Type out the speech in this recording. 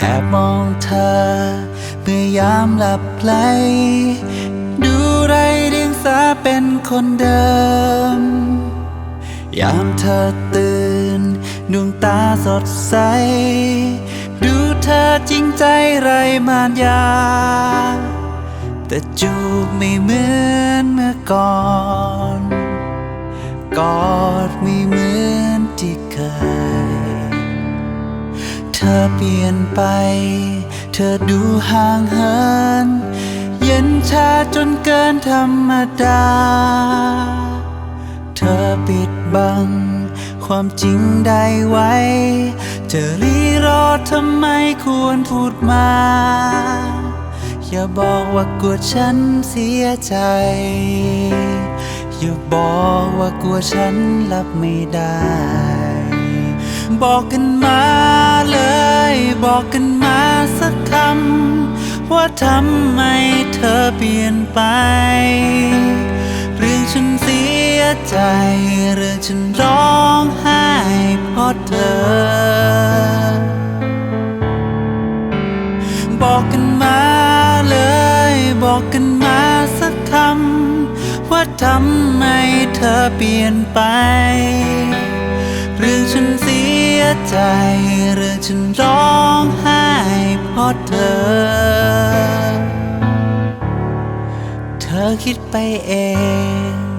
แอบมองเธอ เมื่อยามหลับไหลดูไรเรียงสาเป็นคนเดิม ยามเธอตื่น ดวงตาสดใส ดูเธอจริงใจไรมานยา แต่จูบไม่เหมือนเมื่อก่อน อเปลี่ยนไป เธอดูห่างเหิน เย็นชาจนเกินธรรมดา เธอปิดบัง ความจริงได้ไว้จะรีรอทำไมควรพูดมา อย่าบอกว่ากลัวฉันเสียใจ อย่าบอกว่ากลัวฉันรับไม่ได้ บอกกันมา อกกันมาสักคำว่าทำไมเธอเปลี่ยนไป เรื่องฉันเสียใจ เรื่องฉันร้องไห้เพราะเธอ บอกกันมาเลย บอกกันมาสักคำว่าทำไมเธอเปลี่ยนไป เรื่องฉันเสียใจ เรื่องฉันร้อง เพราะเธอ เธอคิดไปเอง